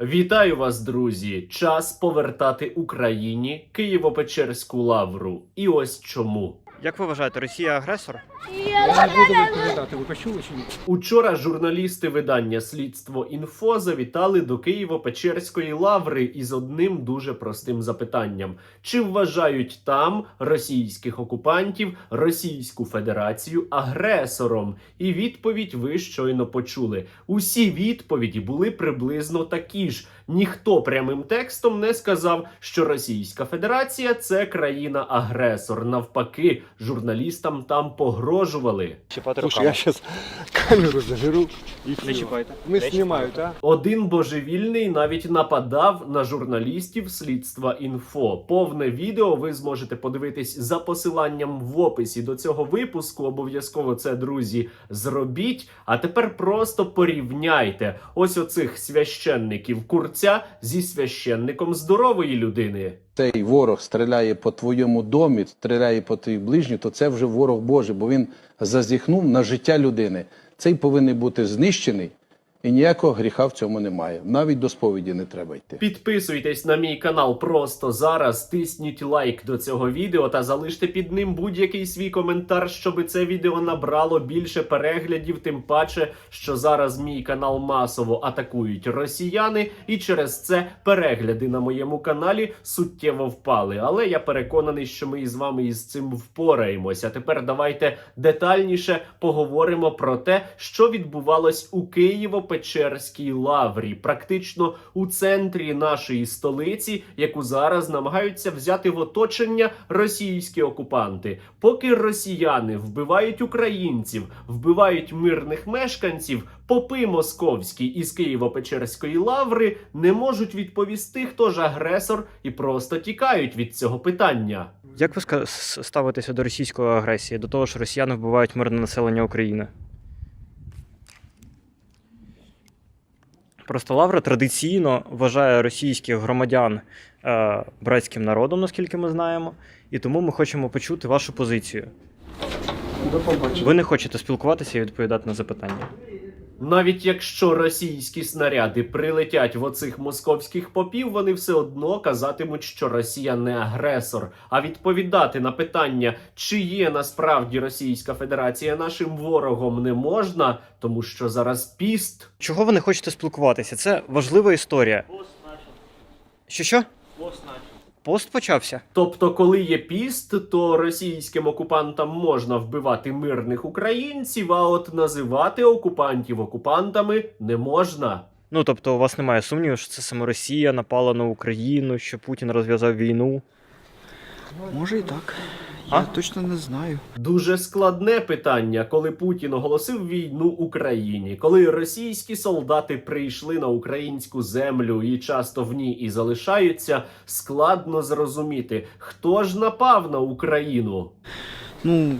Вітаю вас, друзі! Час повертати Україні Києво-Печерську лавру. І ось чому. Як ви вважаєте, Росія агресор? Я не буду відповідати, ви почули чи ні? Учора журналісти видання Слідство інфо завітали до Києво-Печерської лаври із одним дуже простим запитанням: чи вважають там російських окупантів Російську Федерацію агресором? І відповідь ви щойно почули. Усі відповіді були приблизно такі ж. Ніхто прямим текстом не сказав, що Російська Федерація це країна-агресор. Навпаки, журналістам там погрожували. Чіпати Слушай, я зараз камеру заберу і Не чіпайте. Ми Не знімають, чіпайте. а? Один божевільний навіть нападав на журналістів слідства інфо. Повне відео ви зможете подивитись за посиланням в описі до цього випуску. Обов'язково це, друзі, зробіть. А тепер просто порівняйте ось оцих священників курця зі священником здорової людини. Цей ворог стріляє по твоєму домі, стріляє по твоїй ближній, то це вже ворог Божий, бо він зазіхнув на життя людини. Цей повинен бути знищений, і ніякого гріха в цьому немає. Навіть до сповіді не треба йти. Підписуйтесь на мій канал просто зараз. Тисніть лайк до цього відео та залиште під ним будь-який свій коментар, щоб це відео набрало більше переглядів. Тим паче, що зараз мій канал масово атакують росіяни, і через це перегляди на моєму каналі суттєво впали. Але я переконаний, що ми із вами із цим впораємося. Тепер давайте детальніше поговоримо про те, що відбувалось у Києво-Печерській лаврі, практично у центрі нашої столиці, яку зараз намагаються взяти в оточення російські окупанти. Поки росіяни вбивають українців, вбивають мирних мешканців, попи московські із Києво-Печерської лаври не можуть відповісти, хто ж агресор, і просто тікають від цього питання. Як ви ставитеся до російської агресії, до того, що росіяни вбивають мирне населення України? Просто Лавра традиційно вважає російських громадян е, братським народом, наскільки ми знаємо, і тому ми хочемо почути вашу позицію. До побачення. Ви не хочете спілкуватися і відповідати на запитання. Навіть якщо російські снаряди прилетять в оцих московських попів, вони все одно казатимуть, що Росія не агресор. А відповідати на питання, чи є насправді Російська Федерація нашим ворогом, не можна, тому що зараз піст. Чого ви не хочете спілкуватися? Це важлива історія. Що що? Пост почався? Тобто, коли є піст, то російським окупантам можна вбивати мирних українців, а от називати окупантів окупантами не можна. Ну тобто, у вас немає сумніву, що це саме Росія напала на Україну, що Путін розв'язав війну. Може і так. А? Я точно не знаю. Дуже складне питання, коли Путін оголосив війну Україні, коли російські солдати прийшли на українську землю і часто в ній і залишаються, складно зрозуміти, хто ж напав на Україну. Ну,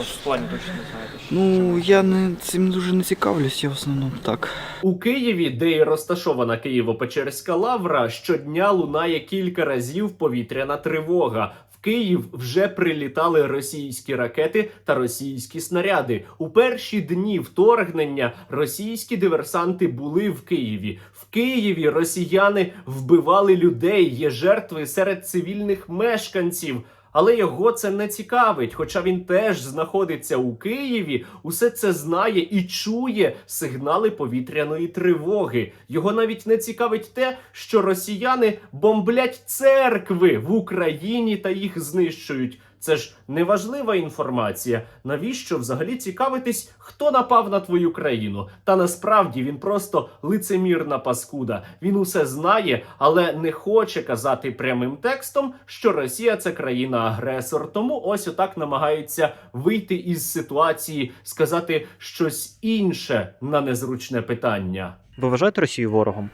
В плані точно не знаєте. ну я не цим дуже не цікавлюсь, я в основному так. У Києві, де і розташована Києво-Печерська лавра, щодня лунає кілька разів повітряна тривога. Київ вже прилітали російські ракети та російські снаряди. У перші дні вторгнення російські диверсанти були в Києві. В Києві росіяни вбивали людей, є жертви серед цивільних мешканців. Але його це не цікавить, хоча він теж знаходиться у Києві, усе це знає і чує сигнали повітряної тривоги. Його навіть не цікавить те, що росіяни бомблять церкви в Україні та їх знищують. Це ж неважлива інформація. Навіщо взагалі цікавитись, хто напав на твою країну? Та насправді він просто лицемірна паскуда. Він усе знає, але не хоче казати прямим текстом, що Росія це країна-агресор. Тому ось отак намагається вийти із ситуації, сказати щось інше на незручне питання. Ви вважаєте Росію ворогом?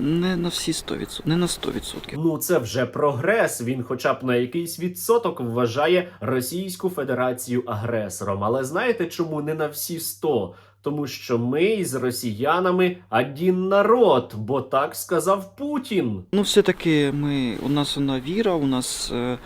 Не на всі 100%, не на 100%. Ну це вже прогрес. Він, хоча б на якийсь відсоток, вважає Російську Федерацію агресором. Але знаєте, чому не на всі 100? Тому що ми з росіянами один народ, бо так сказав Путін. Ну, все-таки ми, у нас вона віра, у нас е,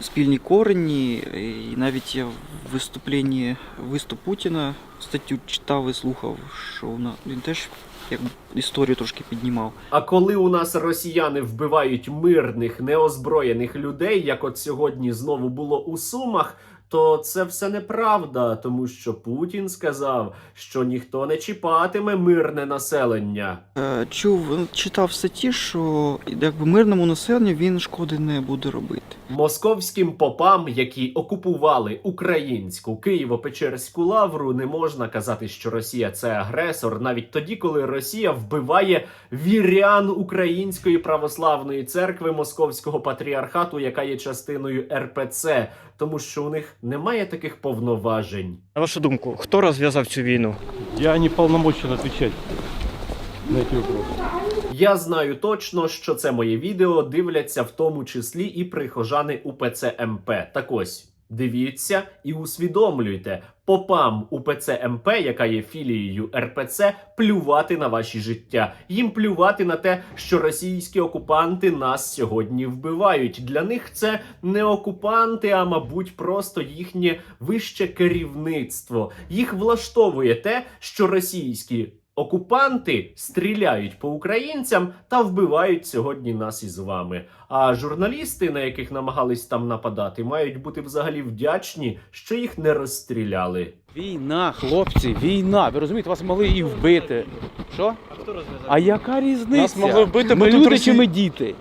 спільні корені, і навіть я в виступленні виступ Путіна статтю читав і слухав, що вона він теж як історію трошки піднімав. А коли у нас росіяни вбивають мирних неозброєних людей, як от сьогодні знову було у Сумах. То це все неправда, тому що Путін сказав, що ніхто не чіпатиме мирне населення. Е, Чув, читав в статті, що якби мирному населенню він шкоди не буде робити. Московським попам, які окупували українську Києво-Печерську лавру, не можна казати, що Росія це агресор, навіть тоді, коли Росія вбиває вірян Української православної церкви Московського патріархату, яка є частиною РПЦ, тому що у них немає таких повноважень. На вашу думку, хто розв'язав цю війну? Я не полномочен отвечать на вопросы. Я знаю точно, що це моє відео дивляться в тому числі і прихожани УПЦ МП. Так ось. Дивіться і усвідомлюйте, попам УПЦ МП, яка є філією РПЦ, плювати на ваші життя. Їм плювати на те, що російські окупанти нас сьогодні вбивають. Для них це не окупанти, а мабуть, просто їхнє вище керівництво. Їх влаштовує те, що російські окупанти стріляють по українцям та вбивають сьогодні нас із вами. А журналісти, на яких намагались там нападати, мають бути взагалі вдячні, що їх не розстріляли. Війна, хлопці, війна. Ви розумієте, вас могли і вбити. Що? А хто розв'язав? А яка різниця? Нас могли вбити, ми тут люди чи ми діти?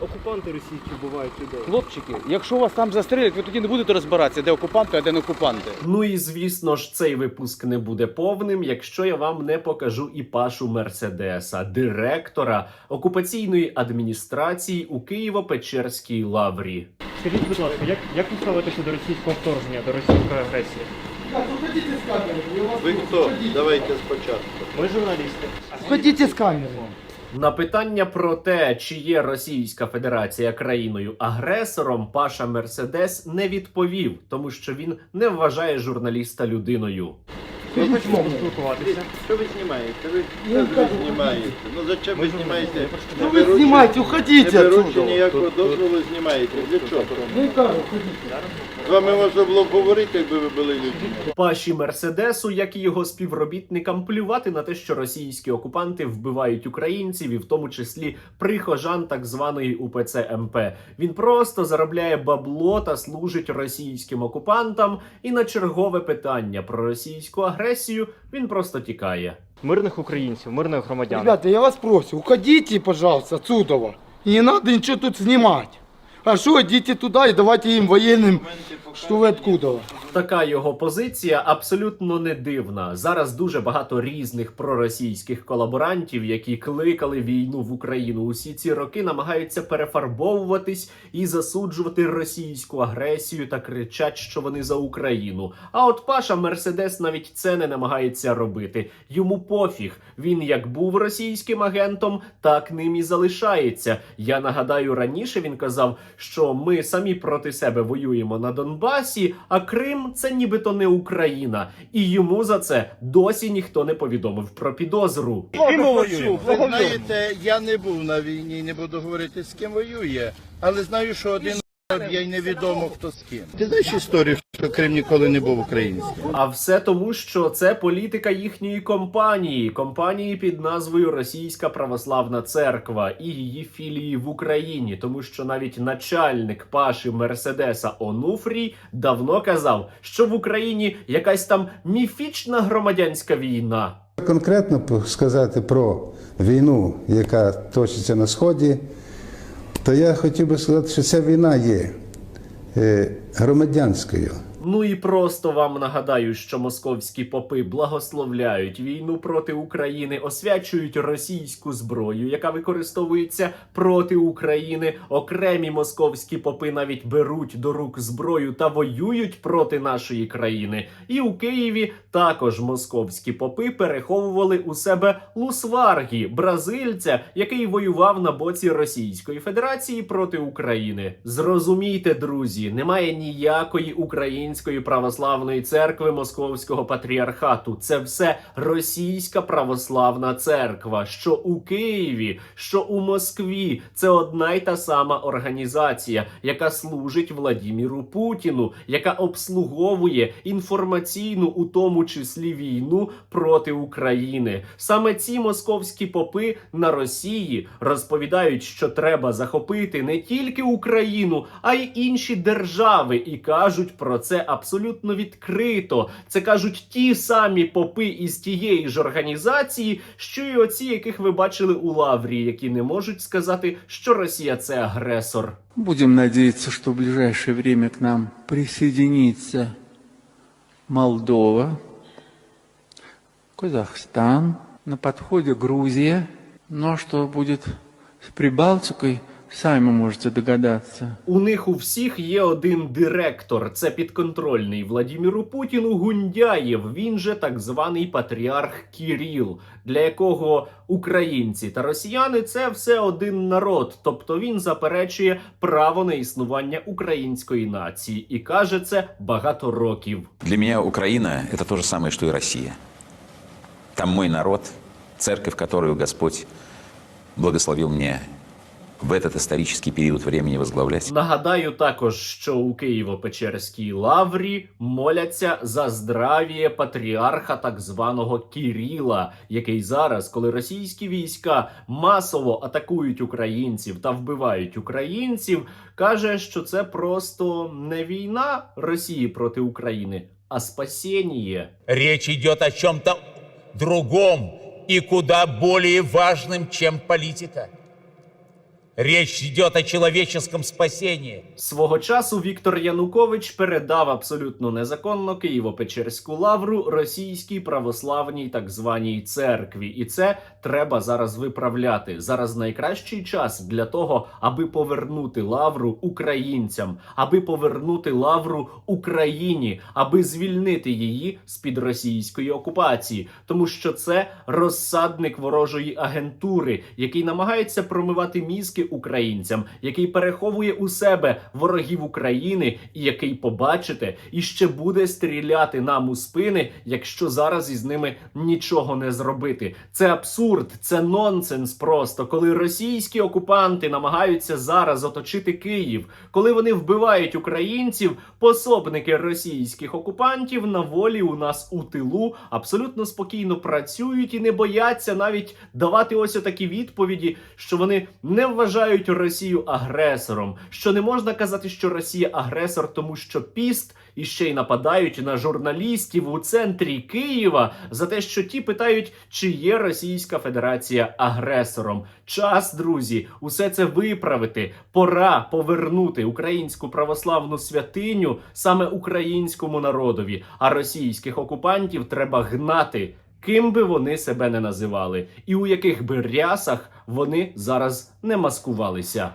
Окупанти російські вбивають людей. Хлопчики, якщо вас там застрелять, ви тоді не будете розбиратися, де окупанти, а де не окупанти. Ну і звісно ж, цей випуск не буде повним, якщо я вам не покажу і Пашу Мерседеса, директора окупаційної адміністрації у Києво-Печерській лаврі. Скажіть, будь ласка, як, як ви ставитеся до російського вторгнення, до російської агресії? Ви хто? Давайте спочатку. Ми журналісти. Ходіть з камери. На питання про те, чи є Російська Федерація країною агресором, Паша Мерседес не відповів, тому що він не вважає журналіста людиною. Ми хочемо поспілкуватися. Що ви знімаєте? Ви, що ви знімаєте? Ну зачем ви знімаєте? Ну ви знімайте, уходіть Не беручи отсюда. ніякого дозволу, знімаєте. Для чого? Ну кажу, ходіть. З вами можна було б говорити, якби ви були людьми. Паші Мерседесу, як і його співробітникам, плювати на те, що російські окупанти вбивають українців, і в тому числі прихожан так званої УПЦ МП. Він просто заробляє бабло та служить російським окупантам. І на чергове питання про російську агресію він просто тікає. Мирних українців, мирних громадян. Ребята, я вас прошу, уходите, пожалуйста, отсюда. І не надо нічого тут снимать. Хорошо, идите туда и давайте им военным, что вы откуда. Така його позиція абсолютно не дивна. Зараз дуже багато різних проросійських колаборантів, які кликали війну в Україну. Усі ці роки намагаються перефарбовуватись і засуджувати російську агресію та кричать, що вони за Україну. А от Паша Мерседес навіть це не намагається робити. Йому пофіг. Він як був російським агентом, так ним і залишається. Я нагадаю, раніше він казав, що ми самі проти себе воюємо на Донбасі, а Крим це нібито не Україна, і йому за це досі ніхто не повідомив про підозру. Ви знаєте, я не був на війні, не буду говорити з ким воює, але знаю, що один я й невідомо хто з ким. Ти знаєш історію, що Крим ніколи не був українським? А все тому, що це політика їхньої компанії, компанії під назвою Російська Православна Церква і її філії в Україні, тому що навіть начальник Паші Мерседеса Онуфрій давно казав, що в Україні якась там міфічна громадянська війна. Конкретно сказати про війну, яка точиться на Сході, то я хотів би сказати, що ця війна є е, громадянською. Ну і просто вам нагадаю, що московські попи благословляють війну проти України, освячують російську зброю, яка використовується проти України. Окремі московські попи навіть беруть до рук зброю та воюють проти нашої країни. І у Києві також московські попи переховували у себе Лусваргі, бразильця, який воював на боці Російської Федерації проти України. Зрозумійте, друзі, немає ніякої української Української православної церкви Московського патріархату. Це все російська православна церква, що у Києві, що у Москві. Це одна й та сама організація, яка служить Владіміру Путіну, яка обслуговує інформаційну, у тому числі війну проти України. Саме ці московські попи на Росії розповідають, що треба захопити не тільки Україну, а й інші держави, і кажуть про це абсолютно відкрито. Це кажуть ті самі попи із тієї ж організації, що й оці, яких ви бачили у Лаврі, які не можуть сказати, що Росія це агресор. Будем надеяться, что в ближайшее время к нам присоединится Молдова, Казахстан, на подходе Грузия. Ну а что будет с Прибалтикой, сами можете догадаться. У них у всіх є один директор. Це підконтрольний Владіміру Путіну Гундяєв. Він же так званий патріарх Кіріл, для якого українці та росіяни це все один народ. Тобто він заперечує право на існування української нації і каже це багато років. Для меня Украина – это то же самое, что и Россия. Там мой народ, церковь, которую Господь благословил мне в этот исторический период времени возглавлять. Нагадаю також, що у Києво-Печерській лаврі моляться за здравіє патріарха так званого Кіріла, який зараз, коли російські війська масово атакують українців та вбивають українців, каже, що це просто не війна Росії проти України, а спасіння. Речь идет о чем-то другом и куда более важным, чем политика. Речь йде о человеческом спасенні. Свого часу Віктор Янукович передав абсолютно незаконно Києво-Печерську лавру російській православній так званій церкві, і це треба зараз виправляти. Зараз найкращий час для того, аби повернути лавру українцям, аби повернути лавру Україні, аби звільнити її з під російської окупації, тому що це розсадник ворожої агентури, який намагається промивати мізки українцям, який переховує у себе ворогів України, і який побачите, і ще буде стріляти нам у спини, якщо зараз із ними нічого не зробити. Це абсурд, це нонсенс. Просто коли російські окупанти намагаються зараз оточити Київ, коли вони вбивають українців, пособники російських окупантів на волі у нас у тилу абсолютно спокійно працюють і не бояться навіть давати ось такі відповіді, що вони не вважають Росію агресором, що не можна казати, що Росія агресор, тому що піст і ще й нападають на журналістів у центрі Києва за те, що ті питають, чи є Російська Федерація агресором. Час, друзі, усе це виправити. Пора повернути українську православну святиню саме українському народові, а російських окупантів треба гнати. Ким би вони себе не називали, і у яких би рясах вони зараз не маскувалися.